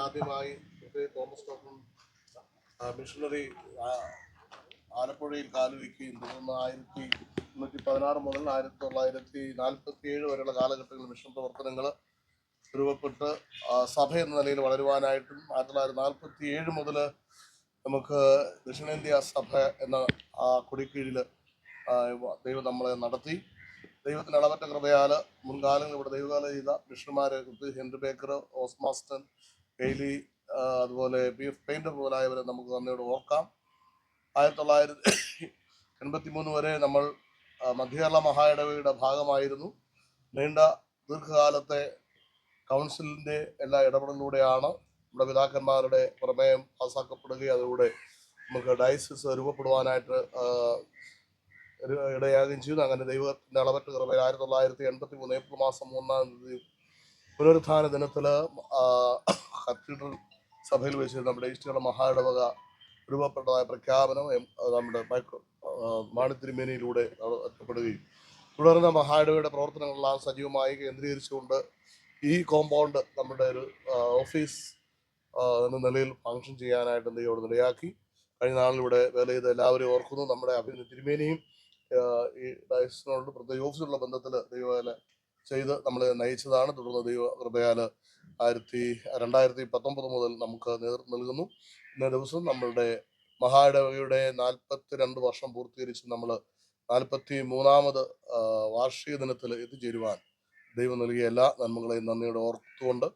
ആദ്യമായി Thomas missionary ആലപ്പുഴയിൽ കാലുവയ്ക്കുകയും തുടർന്ന് ആയിരത്തി എണ്ണൂറ്റി പതിനാറ് മുതൽ ആയിരത്തി തൊള്ളായിരത്തി നാൽപ്പത്തി ഏഴ് വരെയുള്ള കാലഘട്ടങ്ങളിൽ മിഷൻ പ്രവർത്തനങ്ങൾ രൂപപ്പെട്ട് സഭ എന്ന നിലയിൽ വളരുവാനായിട്ടും ആയിരത്തി തൊള്ളായിരത്തി നാൽപ്പത്തി ഏഴ് മുതൽ നമുക്ക് ദക്ഷിണേന്ത്യ സഭ എന്ന ആ കൊടിക്കീഴിൽ ദൈവം നമ്മളെ നടത്തി. ദൈവത്തിന്റെ അളവറ്റ കൃപയാൽ മുൻകാലങ്ങളിൽ ഇവിടെ ദൈവകാല ചെയ്ത മിഷണർമാരെ ഹെൻറി ബേക്കർ ഓസ്മാസ്റ്റൻ കെയ്ലി അതുപോലെ പി എഫ് പെയിന്റർ മുതലായവരെ നമുക്ക് നന്ദിയോട് ഓർക്കാം. ആയിരത്തി തൊള്ളായിരത്തി എൺപത്തി മൂന്ന് വരെ നമ്മൾ മധ്യകേരള മഹായിടവയുടെ ഭാഗമായിരുന്നു. നീണ്ട ദീർഘകാലത്തെ കൗൺസിലിന്റെ എല്ലാ ഇടപെടലിലൂടെയാണ് നമ്മുടെ പിതാക്കന്മാരുടെ പ്രമേയം പാസ്സാക്കപ്പെടുകയും അതിലൂടെ നമുക്ക് ഡയസിസ് രൂപപ്പെടുവാനായിട്ട് ഇടയാകുകയും ചെയ്തു. അങ്ങനെ ദൈവത്തിന്റെ അളവറ്റ കൃപയിൽ ആയിരത്തി തൊള്ളായിരത്തി എൺപത്തി മൂന്ന് ഏപ്രിൽ മാസം മൂന്നാം തീയതി പുനരുത്ഥാന ദിനത്തിൽ കത്തീഡ്രൽ സഭയിൽ വെച്ച് നമ്മുടെ ഈസ്റ്റുകളുടെ മഹായിടവക രൂപപ്പെട്ടതായ പ്രഖ്യാപനം നമ്മുടെ മൈക്രോ മാണിത്തിരുമേനിയിലൂടെ എത്തപ്പെടുകയും തുടർന്ന് മഹായിടവയുടെ പ്രവർത്തനങ്ങളെല്ലാം സജീവമായി കേന്ദ്രീകരിച്ചുകൊണ്ട് ഈ കോമ്പൗണ്ട് നമ്മുടെ ഒരു ഓഫീസ് എന്ന നിലയിൽ ഫങ്ഷൻ ചെയ്യാനായിട്ട് ദൈവം നിലയാക്കി കഴിഞ്ഞ നാളിൽ ഇവിടെ വേല ചെയ്ത് എല്ലാവരും ഓർക്കുന്നു. നമ്മുടെ അഭിനന്ദ തിരുമേനിയും ഈ ഡയസിനോട് പ്രത്യേക ഓഫീസിലുള്ള ബന്ധത്തിൽ ദൈവവേല ചെയ്ത് നമ്മൾ നയിച്ചതാണ്. തുടർന്ന് ദൈവ കൃപയാൽ ആയിരത്തി രണ്ടായിരത്തി പത്തൊമ്പത് മുതൽ നമുക്ക് നേതൃത്വം നൽകുന്നു. ഇന്ന ദിവസം നമ്മളുടെ മഹായിടവകയുടെ നാൽപ്പത്തി രണ്ട് വർഷം പൂർത്തീകരിച്ച് നമ്മൾ നാൽപ്പത്തി മൂന്നാമത് വാർഷിക ദിനത്തിൽ എത്തിച്ചേരുവാൻ ദൈവം നൽകിയ എല്ലാ നന്മകളെയും നന്ദിയോടെ ഓർത്തുകൊണ്ട്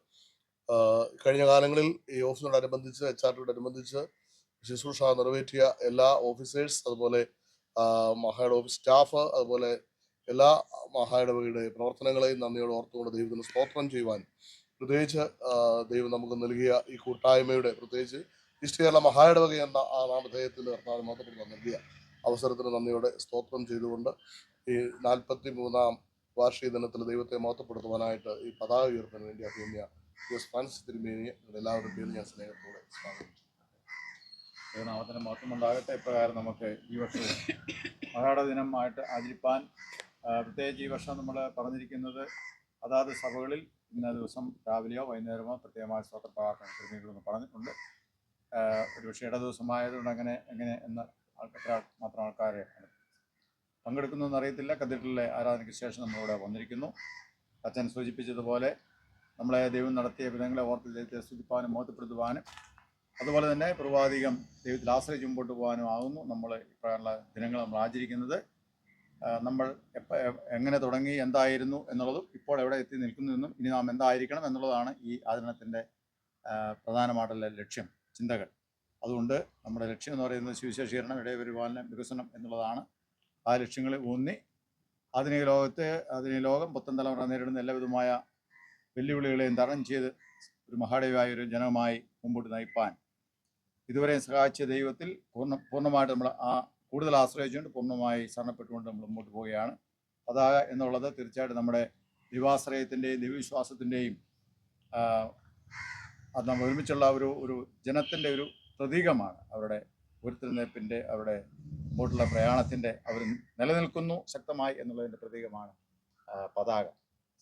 കഴിഞ്ഞ കാലങ്ങളിൽ ഈ ഓഫീസിനോടനുബന്ധിച്ച് എച്ച് ആർ ടിയോടനുബന്ധിച്ച് ശുശ്രൂഷ നിറവേറ്റിയ എല്ലാ ഓഫീസേഴ്സ് അതുപോലെ മഹായുടെ ഓഫീസ് സ്റ്റാഫ് അതുപോലെ എല്ലാ മഹായിടവകയുടെ പ്രവർത്തനങ്ങളെയും നന്ദിയോട് ഓർത്തുകൊണ്ട് ദൈവത്തിന് സ്തോത്രം ചെയ്യുവാൻ പ്രത്യേകിച്ച് ദൈവം നമുക്ക് നൽകിയ ഈ കൂട്ടായ്മയുടെ പ്രത്യേകിച്ച് ഈസ്റ്റ് കേരള മഹായിടവക എന്ന ആ നാമധേയത്തിൽ കർത്താവ് മാത്രപ്പെടുന്ന നൽകിയ അവസരത്തിന് നന്ദിയോടെ സ്തോത്രം ചെയ്തുകൊണ്ട് ഈ നാൽപ്പത്തി മൂന്നാം വാർഷിക ദിനത്തിൽ ദൈവത്തെ മഹത്വപ്പെടുത്തുവാനായിട്ട് ഈ പതാക ഉയർത്താൻ വേണ്ടി അഭിമന്യ ഫ്രാൻസിസ് തിരുമേനിയെ എല്ലാവരുടെ ഞാൻ സ്നേഹത്തോടെ സ്വാഗതം. ദൈവനാമത്തിന് മഹത്വമുണ്ടാകട്ടെ. ഇപ്രകാരം നമുക്ക് ഈ വർഷം മഹാട ദിനമായിട്ട് ആചരിപ്പാൻ പ്രത്യേകിച്ച് ഈ വർഷം നമ്മൾ പറഞ്ഞിരിക്കുന്നത് അതാത് സഭകളിൽ ഇന്ന ദിവസം രാവിലെയോ വൈകുന്നേരമോ പ്രത്യേകമായ സ്വതപ്രഭാഷണ ക്രമീകളെന്ന് പറഞ്ഞിട്ടുണ്ട് ഒരുപക്ഷെ ഒരു പക്ഷേ ഇട ദിവസമായതുകൊണ്ട് അങ്ങനെ എങ്ങനെ എന്ന് ആൾക്കാർ മാത്രം ആൾക്കാരെ പങ്കെടുക്കുന്നതെന്ന് അറിയത്തില്ല കത്തീഡ്രലിലെ ആരാധനയ്ക്ക് ശേഷം നമ്മളിവിടെ വന്നിരിക്കുന്നു. അച്ഛൻ സൂചിപ്പിച്ചതുപോലെ നമ്മളെ ദൈവം നടത്തിയ വിധങ്ങളെ ഓർത്ത് ദൈവത്തെ സ്തുതിപ്പാനും മോഹത്തപ്പെടുത്തുവാനും അതുപോലെ തന്നെ പ്രവാധികം ദൈവത്തിൽ ആശ്രയിച്ച് മുമ്പോട്ട് പോകാനും ആകുന്നു നമ്മൾ ഇപ്പോഴുള്ള ദിനങ്ങൾ നമ്മൾ ആചരിക്കുന്നത്. നമ്മൾ എപ്പോൾ എങ്ങനെ തുടങ്ങി എന്തായിരുന്നു എന്നുള്ളതും ഇപ്പോൾ എവിടെ എത്തി നിൽക്കുന്നതെന്നും ഇനി നാം എന്തായിരിക്കണം എന്നുള്ളതാണ് ഈ ആചരണത്തിന്റെ പ്രധാനമായിട്ടുള്ള ലക്ഷ്യം ചിന്തകൾ. അതുകൊണ്ട് നമ്മുടെ ലക്ഷ്യം എന്ന് പറയുന്നത് സുവിശേഷീകരണം ഇടയപരിപാലനം വികസനം എന്നുള്ളതാണ്. ആ ലക്ഷ്യങ്ങളിൽ ഊന്നി ആധുനിക ലോകത്തെ ആധുനിക ലോകം പുത്തൻ തലമുറ നേരിടുന്ന എല്ലാവിധമായ വെല്ലുവിളികളെയും തരണം ചെയ്ത് ഒരു മഹാദേവായ ഒരു ജനമായി മുമ്പോട്ട് നയിപ്പാൻ. ഇതുവരെ സഹായിച്ച ദൈവത്തിൽ പൂർണ പൂർണമായിട്ട് നമ്മൾ ആ കൂടുതൽ ആശ്രയിച്ചുകൊണ്ട് പൂർണമായി ശരണപ്പെട്ടുകൊണ്ട് നമ്മൾ മുമ്പോട്ട് പോവുകയാണ്. അതാ എന്നുള്ളത് തീർച്ചയായിട്ടും നമ്മുടെ ദൈവാശ്രയത്തിന്റെയും ദൈവവിശ്വാസത്തിന്റെയും അത് നമ്മൾ ഒരുമിച്ചുള്ള ഒരു ഒരു ജനത്തിന്റെ ഒരു പ്രതീകമാണ്. അവരുടെ ഉരുത്തിരിഞ്ഞപ്പിന്റെ അവരുടെ മുമ്പോട്ടുള്ള പ്രയാണത്തിന്റെ അവർ നിലനിൽക്കുന്നു ശക്തമായി എന്നുള്ളതിന്റെ പ്രതീകമാണ് പതാക.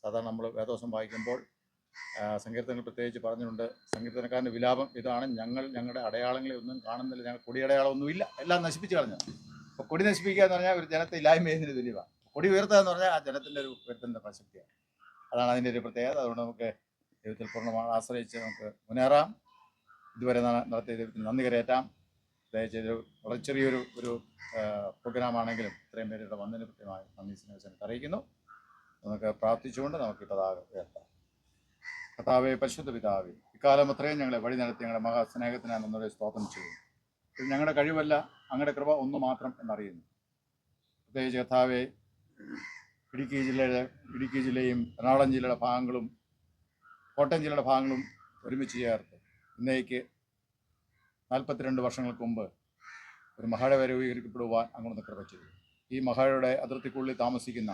സാധാരണ നമ്മൾ വേദോസം വായിക്കുമ്പോൾ സങ്കീർത്തനങ്ങൾ പ്രത്യേകിച്ച് പറഞ്ഞിട്ടുണ്ട്. സങ്കീർത്തനക്കാരന്റെ വിലാപം ഇതാണ്. ഞങ്ങൾ ഞങ്ങളുടെ അടയാളങ്ങളെ ഒന്നും കാണുന്നില്ല. ഞങ്ങൾ കൊടിയടയാളമൊന്നുമില്ല. എല്ലാം നശിപ്പിച്ച് കളഞ്ഞു. അപ്പോൾ കൊടി നശിപ്പിക്കുക എന്ന് പറഞ്ഞാൽ ഒരു ജനത്തെ ഇല്ലായ്മ ചെയ്യുന്നതിന് കൊടി ഉയർത്തുക എന്ന് പറഞ്ഞാൽ ആ ജനത്തിന്റെ ഒരു ഉയർത്തുന്ന പ്രസക്തിയാണ്. അതാണ് അതിന്റെ ഒരു പ്രത്യേകത. അതുകൊണ്ട് നമുക്ക് ദൈവത്തിൽ പൂർണമായി ആശ്രയിച്ച് നമുക്ക് മുന്നേറാം. ഇതുവരെ നടത്തിയ ദൈവത്തിന് നന്ദി കരയറ്റാം. ഒരു വളരെ ചെറിയൊരു ഒരു പ്രോഗ്രാം ആണെങ്കിലും ഇത്രയും പേരുടെ വന്നതിന് കൃത്യമായി നന്ദി സ്നേഹിച്ചെനിക്ക് അറിയിക്കുന്നു. നമുക്ക് പ്രാർത്ഥിച്ചുകൊണ്ട് നമുക്ക് ഉയർത്താം കർത്താവെ പരിശുദ്ധ പിതാവെ ഇക്കാലം അത്രയും ഞങ്ങളെ വഴി നടത്തി ഞങ്ങളുടെ മഹാസ്നേഹത്തിനായി ഒന്നുകൂടെ സ്തോത്രം ചെയ്യുന്നു. ഇത് ഞങ്ങളുടെ കഴിവല്ല അങ്ങയുടെ കൃപ ഒന്ന് മാത്രം എന്നറിയുന്നു. പ്രത്യേകിച്ച് കർത്താവെ ഇടുക്കി ജില്ലയുടെ ഇടുക്കി ജില്ലയും എറണാകുളം ജില്ലയുടെ ഭാഗങ്ങളും കോട്ടയം ജില്ലയുടെ ഭാഗങ്ങളും ഒരുമിച്ച് ചേർത്ത് ഇന്നേക്ക് നാൽപ്പത്തിരണ്ട് വർഷങ്ങൾക്ക് മുമ്പ് ഒരു മഹാഴ വരെ ഉയർക്കപ്പെടുവാൻ അങ്ങോട്ട് കൃപ ചെയ്തു. ഈ മഹാഴയുടെ അതിർത്തിക്കുള്ളിൽ താമസിക്കുന്ന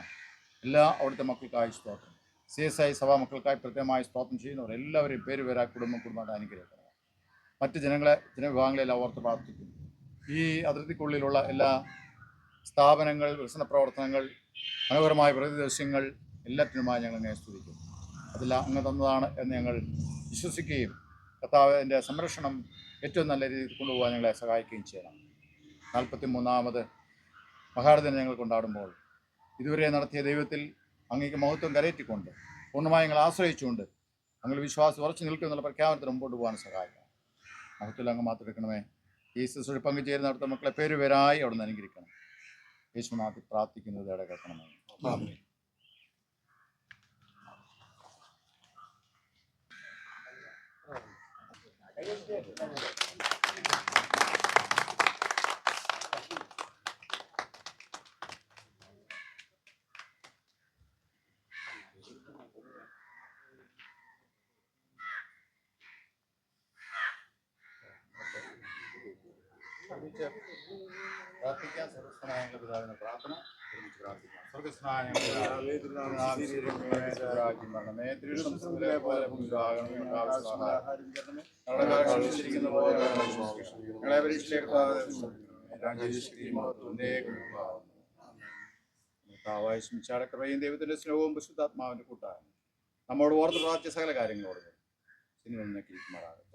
എല്ലാ അവിടുത്തെ മക്കൾക്കായി സ്തോത്രം. സി എസ് ഐ സഭാ മക്കൾക്കായി പ്രത്യേകമായി സ്തോത്രം ചെയ്യുന്നവർ എല്ലാവരെയും പേര് പേരാ കുടുംബം കുടുംബമായിട്ട് അനുഗ്രഹിക്കണം മറ്റ് ജനങ്ങളെ ജനവിഭാഗങ്ങളെല്ലാം ഓർത്ത് പ്രാർത്ഥിക്കുന്നു. ഈ അതിർത്തിക്കുള്ളിലുള്ള എല്ലാ സ്ഥാപനങ്ങൾ വികസന പ്രവർത്തനങ്ങൾ മനോഹരമായ പ്രതിദൃശ്യങ്ങൾ എല്ലാറ്റിനുമായി ഞങ്ങൾ അങ്ങനെ സ്തുതിക്കുന്നു. അതെല്ലാം അങ്ങ് തന്നതാണ് എന്ന് ഞങ്ങൾ വിശ്വസിക്കുകയും കർത്താവിന്റെ സംരക്ഷണം ഏറ്റവും നല്ല രീതിയിൽ കൊണ്ടുപോകാൻ ഞങ്ങളെ സഹായിക്കുകയും ചെയ്യണം. നാൽപ്പത്തി മൂന്നാമത് മഹാരഥനെ ഞങ്ങൾ കൊണ്ടാടുമ്പോൾ ഇതുവരെ നടത്തിയ ദൈവത്തിൽ അങ്ങേക്ക് മഹത്വം കരയറ്റിക്കൊണ്ട് പൂർണമായി ഞങ്ങൾ ആശ്രയിച്ചുകൊണ്ട് ഞങ്ങൾ വിശ്വാസം ഉറച്ചു നിൽക്കുന്നുള്ള പ്രഖ്യാപനത്തിന് മുമ്പോട്ട് പോകാൻ സഹായിക്കാം മഹത്വത്തിൽ അങ്ങ് മാത്രം എടുക്കണമേ. ഈ ശുശ്രൂഷ പങ്കുചേരുന്ന അടുത്ത മക്കളെ പേരുപേരായി അവിടെ നിന്ന് അനുകരിക്കണം യേശുനാഥി പ്രാർത്ഥിക്കുന്നത് ഇട കേൾക്കണമേ പ്രാർത്ഥന. ഒരുമിച്ച് ദൈവത്തിന്റെ സ്നേഹവും പരിശുദ്ധാത്മാവിന്റെ കൂട്ടാണ് നമ്മോട് ഓർത്ത് പ്രാർത്ഥിച്ച സകല കാര്യങ്ങളോട് സിനിമ കിരിക്കുമാറാകട്ടെ